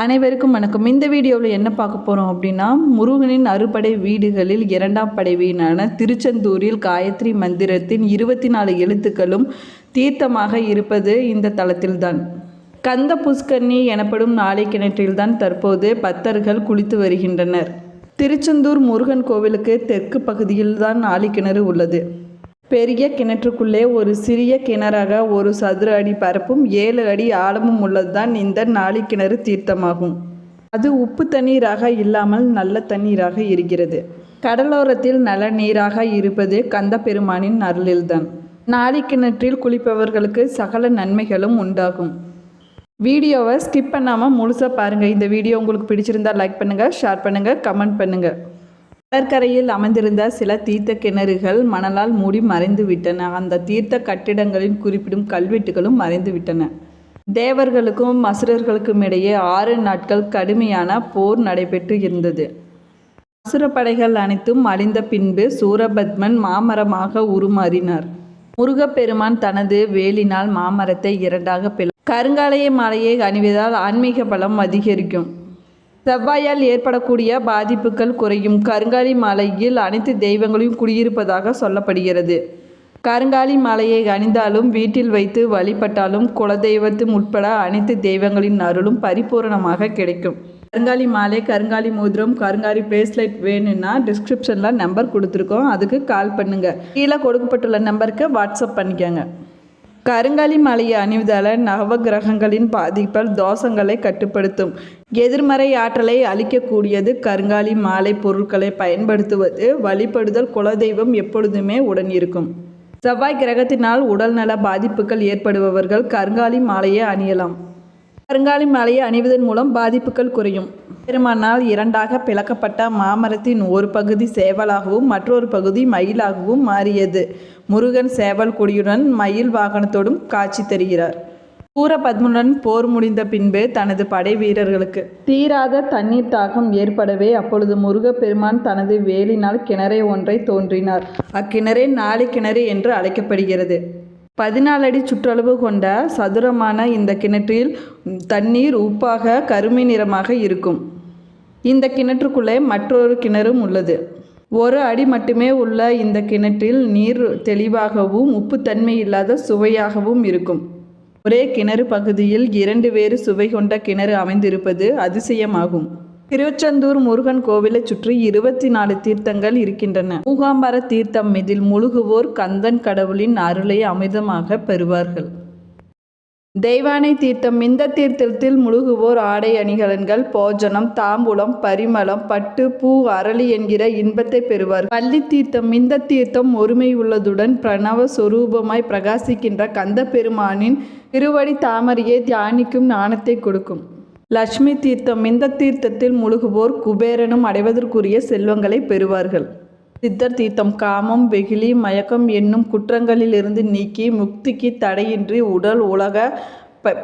அனைவருக்கும் வணக்கம். இந்த வீடியோவில் என்ன பார்க்க போகிறோம் அப்படின்னா முருகனின் அறுபடை வீடுகளில் இரண்டாம் படை வீடான திருச்செந்தூரில் காயத்ரி மந்திரத்தின் இருபத்தி நாலு எழுத்துக்களும் தீர்த்தமாக இருப்பது இந்த தளத்தில்தான். கந்த புஷ்கர்ணி எனப்படும் நாளை கிணற்றில்தான் தற்போது பக்தர்கள் குளித்து வருகின்றனர். திருச்செந்தூர் முருகன் கோவிலுக்கு தெற்கு பகுதியில்தான் நாளை கிணறு உள்ளது. பெரிய கிணற்றுக்குள்ளே ஒரு சிறிய கிணறாக ஒரு சதுர அடி பரப்பும் ஏழு அடி ஆழமும் உள்ளதுதான் இந்த நாளி கிணறு தீர்த்தமாகும். அது உப்பு தண்ணீராக இல்லாமல் நல்ல தண்ணீராக இருக்கிறது. கடலோரத்தில் நல்ல நீராக இருப்பது கந்த பெருமானின் அருளில்தான். நாளி கிணற்றில் குளிப்பவர்களுக்கு சகல நன்மைகளும் உண்டாகும். வீடியோவை ஸ்கிப் பண்ணாமல் முழுசாக பாருங்கள் இந்த வீடியோ உங்களுக்கு பிடிச்சிருந்தா லைக் பண்ணுங்கள் ஷேர் பண்ணுங்கள் கமெண்ட் பண்ணுங்கள் கடற்கரையில் அமைந்திருந்த சில தீர்த்த கிணறுகள் மணலால் மூடி மறைந்து விட்டன அந்த தீர்த்த கட்டிடங்களில் குறிப்பிடும் கல்வெட்டுகளும் மறைந்துவிட்டன. தேவர்களுக்கும் அசுரர்களுக்கும் இடையே ஆறு நாட்கள் கடுமையான போர் நடைபெற்று இருந்தது. அசுரப்படைகள் அனைத்தும் அழிந்த பின்பு சூரபத்மன் மாமரமாக உருமாறினார். முருகப்பெருமான் தனது வேலினால் மாமரத்தை இரண்டாக பிள கருங்காலய மாலையை அணிவதால் ஆன்மீக பலம் அதிகரிக்கும். செவ்வாயால் ஏற்படக்கூடிய பாதிப்புகள் குறையும். கருங்காலி மாலையில் அனைத்து தெய்வங்களையும் குடியிருப்பதாக சொல்லப்படுகிறது. கருங்காலி மாலையை அணிந்தாலும் வீட்டில் வைத்து வழிபட்டாலும் குலதெய்வத்தும் உட்பட அனைத்து தெய்வங்களின் அருளும் பரிபூரணமாக கிடைக்கும். கருங்காலி மாலை கருங்காலி மோதிரம் கருங்காலி பிரேஸ்லெட் வேணும்னா டிஸ்கிரிப்ஷனில் நம்பர் கொடுத்துருக்கோம். அதுக்கு கால் பண்ணுங்கள் கீழே கொடுக்கப்பட்டுள்ள நம்பருக்கு வாட்ஸ்அப் பண்ணிக்கோங்க. கருங்காலி மலையை அணிவதால் நவ கிரகங்களின் பாதிப்பால் தோஷங்களை கட்டுப்படுத்தும். எதிர்மறை ஆற்றலை அளிக்கக்கூடியது கருங்காலி மாலை பொருட்களை பயன்படுத்துவது. வழிபடுதல் குலதெய்வம் எப்பொழுதுமே உடன் இருக்கும். செவ்வாய் கிரகத்தினால் உடல்நல பாதிப்புகள் ஏற்படுபவர்கள் கருங்காலி மாலையை அணியலாம். கருங்காலி மாலையை அணிவதன் மூலம் பாதிப்புகள் குறையும். பெருமானால் இரண்டாக பிளக்கப்பட்ட மாமரத்தின் ஒரு பகுதி சேவலாகவும் மற்றொரு பகுதி மயிலாகவும் மாறியது. முருகன் சேவல் கொடியுடன் மயில் வாகனத்தோடும் காட்சி தருகிறார். சூரபத்மனுடன் போர் முடிந்த பின்பு தனது படை வீரர்களுக்கு. தீராத தண்ணீர் தாகம் ஏற்படவே அப்பொழுது முருகப்பெருமான் தனது வேலினால் கிணறை ஒன்றை தோன்றினார். அக்கிணறே நாளை கிணறு என்று அழைக்கப்படுகிறது. பதினாலு அடி சுற்றளவு கொண்ட சதுரமான இந்த கிணற்றில் தண்ணீர் உப்பாக கருமை நிறமாக இருக்கும். இந்த கிணற்றுக்குள்ளே மற்றொரு கிணறும் உள்ளது. ஒரு அடி மட்டுமே உள்ள இந்த கிணற்றில் நீர் தெளிவாகவும் உப்புத்தன்மை இல்லாத சுவையாகவும் இருக்கும். ஒரே கிணறு பகுதியில் இரண்டு வேறு சுவை கொண்ட கிணறு அமைந்திருப்பது அதிசயமாகும். திருச்செந்தூர் முருகன் கோவிலை சுற்றி இருபத்தி நாலு தீர்த்தங்கள் இருக்கின்றன. மூகாம்பர தீர்த்தம் இதில் முழுகுவோர் கந்தன் கடவுளின் அருளை அமிர்தமாக பெறுவார்கள். தெய்வானை தீர்த்தம் இந்த தீர்த்தத்தில் முழுகுவோர் ஆடை அணிகலன்கள் போஜனம் தாம்பூலம் பரிமளம் பட்டு பூ அரளி என்கிற இன்பத்தை பெறுவார். பள்ளி தீர்த்தம் இந்த தீர்த்தம் ஒருமை உள்ளதுடன் பிரணவ சொரூபமாய் பிரகாசிக்கின்ற கந்த பெருமானின் திருவடி தாமரையை தியானிக்கும் ஞானத்தை கொடுக்கும். லட்சுமி தீர்த்தம் இந்த தீர்த்தத்தில் முழுகுவோர் குபேரனும் அடைவதற்குரிய செல்வங்களை பெறுவார்கள். சித்தர் தீர்த்தம் காமம் வெகுளி மயக்கம் என்னும் குற்றங்களிலிருந்து நீக்கி முக்திக்கு தடையின்றி உடல் உலக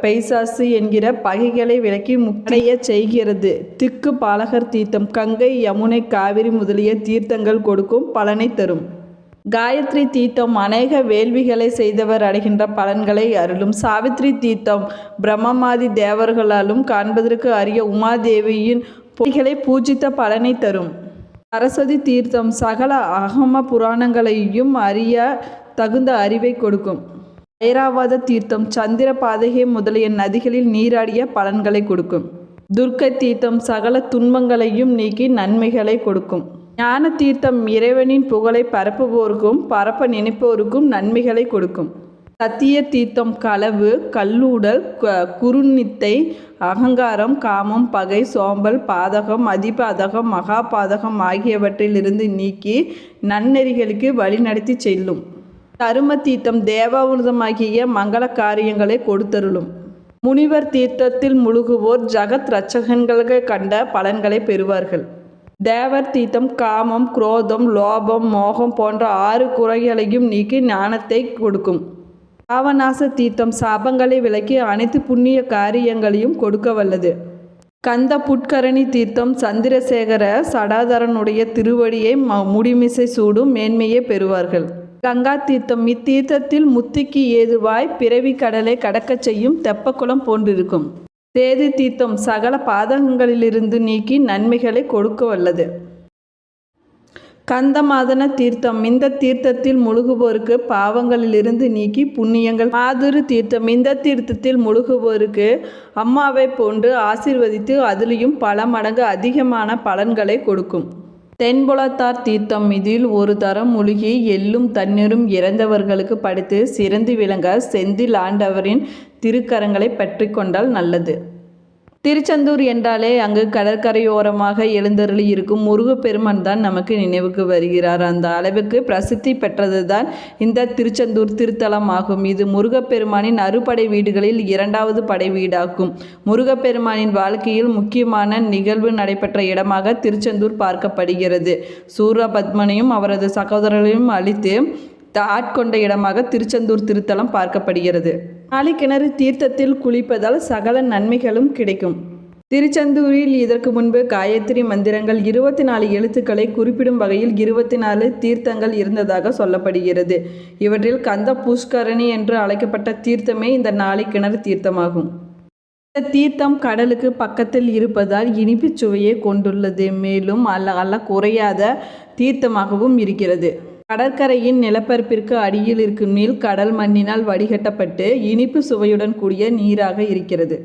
பைசாசு என்கிற பகைகளை விலக்கி முக்திய செய்கிறது. திக்கு பாலகர் தீர்த்தம் கங்கை யமுனை காவிரி முதலிய தீர்த்தங்கள் கொடுக்கும் பலனை தரும். காயத்ரி தீர்த்தம் அநேக வேள்விகளை செய்தவர் அடைகின்ற பலன்களை அருளும். சாவித்ரி தீர்த்தம் பிரம்மமாதி தேவர்களாலும் காண்பதற்கு அரிய உமாதேவியின் பொய்களை பூஜித்த பலனை தரும். சரஸ்வதி தீர்த்தம் சகல அகம புராணங்களையும் அறிய தகுந்த அறிவை கொடுக்கும். ஐராவாத தீர்த்தம் சந்திர பாதகை முதலிய நதிகளில் நீராடிய பலன்களை கொடுக்கும். துர்க்கை தீர்த்தம் சகல துன்பங்களையும் நீக்கி நன்மைகளை கொடுக்கும். ஞான தீர்த்தம் இறைவனின் புகழை பரப்புவோருக்கும் பரப்ப நினைப்போருக்கும் நன்மைகளை கொடுக்கும். சத்திய தீர்த்தம் களவு கல்லூடல் குறுநித்தை அகங்காரம் காமம் பகை சோம்பல் பாதகம் அதிபாதகம் மகாபாதகம் ஆகியவற்றிலிருந்து நீக்கி நன்னெறிகளுக்கு வழிநடத்தி செல்லும். தரும தீர்த்தம் தேவாமிர்தமாகிய மங்கள காரியங்களை கொடுத்தருளும். முனிவர் தீர்த்தத்தில் முழுகுவோர் ஜகத் ரச்சகன்களுக்கு கண்ட பலன்களை பெறுவார்கள். தேவர் தீர்த்தம் காமம் குரோதம் லோபம் மோகம் போன்ற ஆறு குறைகளையும் நீக்கி ஞானத்தை கொடுக்கும். பாவநாச தீர்த்தம் சாபங்களை விலக்கி அனைத்து புண்ணிய காரியங்களையும் கொடுக்க வல்லது. கந்த புட்கரணி தீர்த்தம் சந்திரசேகர சடாதரனுடைய திருவடியை முடிமிசை சூடும் மேன்மையை பெறுவார்கள். கங்கா தீர்த்தம் இத்தீர்த்தத்தில் முத்திக்கு ஏதுவாய் பிறவி கடலை கடக்கச் செய்யும் தெப்பக்குளம் போன்றிருக்கும். தேதி தீர்த்தம் சகல பாதகங்களிலிருந்து நீக்கி நன்மைகளை கொடுக்க வல்லது. கந்தமாதன தீர்த்தம். இந்த தீர்த்தத்தில் முழுகுவோருக்கு பாவங்களிலிருந்து நீக்கி புண்ணியங்கள். மாதுரு தீர்த்தம். இந்த தீர்த்தத்தில் முழுகுவோருக்கு அம்மாவை போன்று ஆசீர்வதித்து அதிலையும் பல மடங்கு அதிகமான பலன்களை கொடுக்கும். தென்புலத்தார் தீர்த்தம். இதில் ஒரு தரம் முழுகி எள்ளும் தண்ணீரும் இறந்தவர்களுக்கு படித்து சிறந்து விளங்க செந்தில் ஆண்டவரின் திருக்கரங்களை பற்றி கொண்டால் நல்லது. திருச்செந்தூர் என்றாலே அங்கு கடற்கரையோரமாக எழுந்தருளி இருக்கும் முருகப்பெருமான் தான் நமக்கு நினைவுக்கு வருகிறார். அந்த அளவுக்கு பிரசித்தி பெற்றது தான் இந்த திருச்செந்தூர் திருத்தலம் ஆகும். இது முருகப்பெருமானின் அறுபடை வீடுகளில் இரண்டாவது படை வீடாகும். முருகப்பெருமானின் வாழ்க்கையில் முக்கியமான நிகழ்வு நடைபெற்ற இடமாக திருச்செந்தூர் பார்க்கப்படுகிறது. சூரபத்மனையும் அவரது சகோதரர்களையும் அழித்து ஆட்கொண்ட இடமாக திருச்செந்தூர் திருத்தலம் பார்க்கப்படுகிறது. நாளிக்கிணறு தீர்த்தத்தில் குளிப்பதால் சகல நன்மைகளும் கிடைக்கும். திருச்செந்தூரில் இதற்கு முன்பு காயத்ரி மந்திரங்கள் இருபத்தி நாலு எழுத்துக்களை குறிப்பிடும் வகையில் இருபத்தி நாலு தீர்த்தங்கள் இருந்ததாக சொல்லப்படுகிறது. இவற்றில் கந்த புஷ்கரணி என்று அழைக்கப்பட்ட தீர்த்தமே இந்த நாளிக்கிணறு தீர்த்தமாகும். இந்த தீர்த்தம் கடலுக்கு பக்கத்தில் இருப்பதால் இனிப்பு சுவையை கொண்டுள்ளது. மேலும் அல்ல அல்ல குறையாத தீர்த்தமாகவும் இருக்கிறது. கடற்கரையின் நிலப்பரப்பிற்கு அடியில் இருக்கும் நீர் கடல் மண்ணினால் வடிகட்டப்பட்டு இனிப்பு சுவையுடன் கூடிய நீராக இருக்கிறது.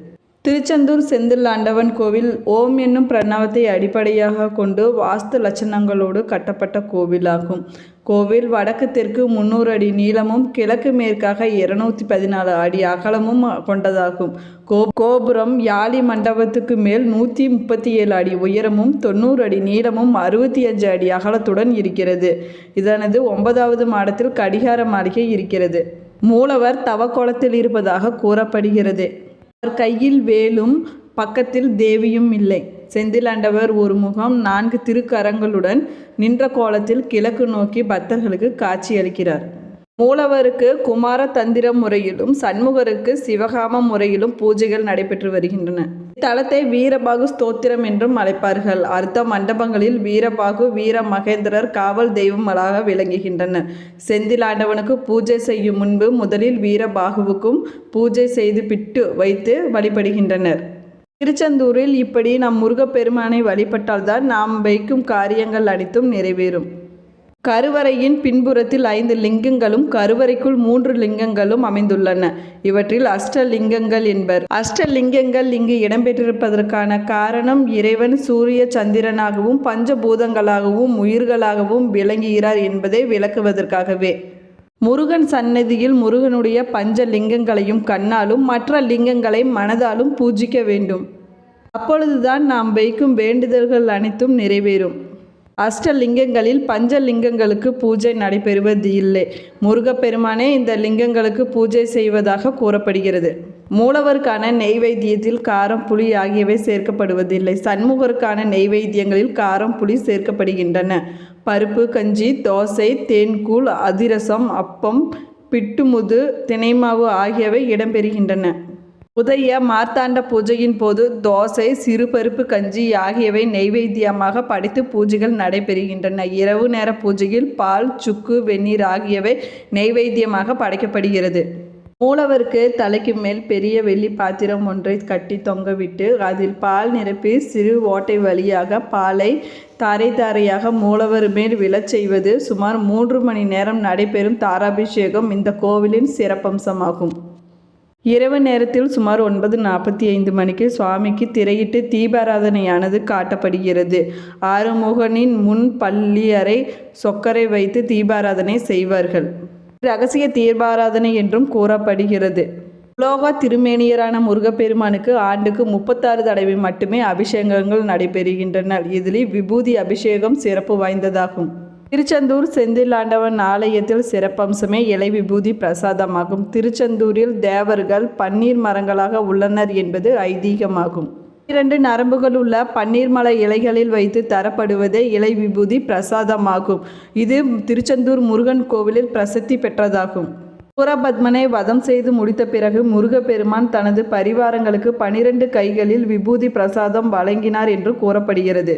திருச்செந்தூர் செந்திலாண்டவன் கோவில் ஓம் என்னும் பிரணவத்தை அடிப்படையாக கொண்டு வாஸ்து லட்சணங்களோடு கட்டப்பட்ட கோவிலாகும். கோவில் வடக்கு தெற்கு முந்நூறு அடி நீளமும் கிழக்கு மேற்காக இருநூத்தி பதினாலு அடி அகலமும் கொண்டதாகும். கோ கோபுரம் யாழி மண்டபத்துக்கு மேல் நூற்றி முப்பத்தி ஏழு அடி உயரமும் தொண்ணூறு அடி நீளமும் அறுபத்தி அஞ்சு அடி அகலத்துடன் இருக்கிறது. இதனது ஒன்பதாவது மாடத்தில் கடிகார மாளிகை இருக்கிறது. மூலவர் தவக்கோலத்தில் இருப்பதாக கூறப்படுகிறது. அவர் கையில் வேலும் பக்கத்தில் தேவியும் இல்லை. செந்திலாண்டவர் ஒரு முகம் நான்கு திருக்கரங்களுடன் நின்ற கோலத்தில் கிழக்கு நோக்கி பக்தர்களுக்கு காட்சியளிக்கிறார். மூலவருக்கு குமார தந்திர முறையிலும் சண்முகருக்கு சிவகாம முறையிலும் பூஜைகள் நடைபெற்று வருகின்றன. இத்தலத்தை வீரபாகு ஸ்தோத்திரம் என்றும் அழைப்பார்கள். அர்த்த மண்டபங்களில் வீரபாகு வீர மகேந்திரர் காவல் தெய்வங்களாக விளங்குகின்றனர். செந்திலாண்டவனுக்கு பூஜை செய்யும் முன்பு முதலில் வீரபாகுவுக்கும் பூஜை செய்து பிட்டு வைத்து வழிபடுகின்றனர். திருச்செந்தூரில் இப்படி நம் முருகப்பெருமானை வழிபட்டால்தான் நாம் வைக்கும் காரியங்கள் அனைத்தும் நிறைவேறும். கருவறையின் பின்புறத்தில் ஐந்து லிங்கங்களும் கருவறைக்குள் மூன்று லிங்கங்களும் அமைந்துள்ளன. இவற்றில் அஷ்டலிங்கங்கள் என்பர். அஷ்டலிங்கங்கள் இங்கு இடம்பெற்றிருப்பதற்கான காரணம் இறைவன் சூரிய சந்திரனாகவும் பஞ்சபூதங்களாகவும் உயிர்களாகவும் விளங்குகிறார் என்பதை விளக்குவதற்காகவே. முருகன் சன்னதியில் முருகனுடைய பஞ்ச லிங்கங்களையும் கண்ணாலும் மற்ற லிங்கங்களை மனதாலும் பூஜிக்க வேண்டும். அப்பொழுதுதான் நாம் வைக்கும் வேண்டுதல்கள் அனைத்தும் நிறைவேறும். அஷ்டலிங்கங்களில் பஞ்ச லிங்கங்களுக்கு பூஜை நடைபெறுவது இல்லை முருகப்பெருமானே இந்த லிங்கங்களுக்கு பூஜை செய்வதாக கூறப்படுகிறது. மூலவருக்கான நெய்வேத்தியத்தில் காரம் புளி ஆகியவை சேர்க்கப்படுவதில்லை. சண்முகருக்கான நெய்வேத்தியங்களில் காரம் புளி சேர்க்கப்படுகின்றன. பருப்பு கஞ்சி தோசை தேன்கூழ் அதிரசம் அப்பம் பிட்டுமுது தினைமாவு ஆகியவை இடம்பெறுகின்றன. உதய மார்த்தாண்ட பூஜையின் போது தோசை சிறுபருப்பு கஞ்சி ஆகியவை நெய்வேத்தியமாக படைத்து பூஜைகள் நடைபெறுகின்றன. இரவு நேர பூஜையில் பால் சுக்கு வெந்நீர் ஆகியவை நெய்வேத்தியமாக படைக்கப்படுகிறது. மூலவருக்கு தலைக்கு மேல் பெரிய வெள்ளி பாத்திரம் ஒன்றை கட்டி தொங்கவிட்டு அதில் பால் நிரப்பி சிறு ஓட்டை வழியாக பாலை தாரை தாரையாக மூலவர் மேல் விழச் செய்வது சுமார் மூன்று மணி நேரம் நடைபெறும் தாராபிஷேகம் இந்த கோவிலின் சிறப்பம்சமாகும். இரவு நேரத்தில் சுமார் ஒன்பது நாற்பத்தி ஐந்து மணிக்கு சுவாமிக்கு திரையிட்டு தீபாராதனையானது காட்டப்படுகிறது. ஆறுமுகனின் முன் பள்ளியறை சொக்கரை வைத்து தீபாராதனை செய்வார்கள். ரகசிய தீபாராதனை என்றும் கூறப்படுகிறது. உலோகா திருமேனியரான முருகப்பெருமானுக்கு ஆண்டுக்கு முப்பத்தாறு தடவை மட்டுமே அபிஷேகங்கள் நடைபெறுகின்றன. இதில் விபூதி அபிஷேகம் சிறப்பு வாய்ந்ததாகும். திருச்செந்தூர் செந்தில் ஆண்டவன் ஆலயத்தில் சிறப்பம்சமே இலை விபூதி பிரசாதமாகும். திருச்செந்தூரில் தேவர்கள் பன்னீர் மரங்களாக உள்ளனர் என்பது ஐதீகமாகும். இரண்டு நரம்புகள் உள்ள பன்னீர் மலை இலைகளில் வைத்து தரப்படுவதே இலை விபூதி பிரசாதமாகும். இது திருச்செந்தூர் முருகன் கோவிலில் பிரசித்தி பெற்றதாகும். சூரபத்மனை வதம் செய்து முடித்த பிறகு முருகப்பெருமான் தனது பரிவாரங்களுக்கு பனிரெண்டு கைகளில் விபூதி பிரசாதம் வழங்கினார் என்று கூறப்படுகிறது.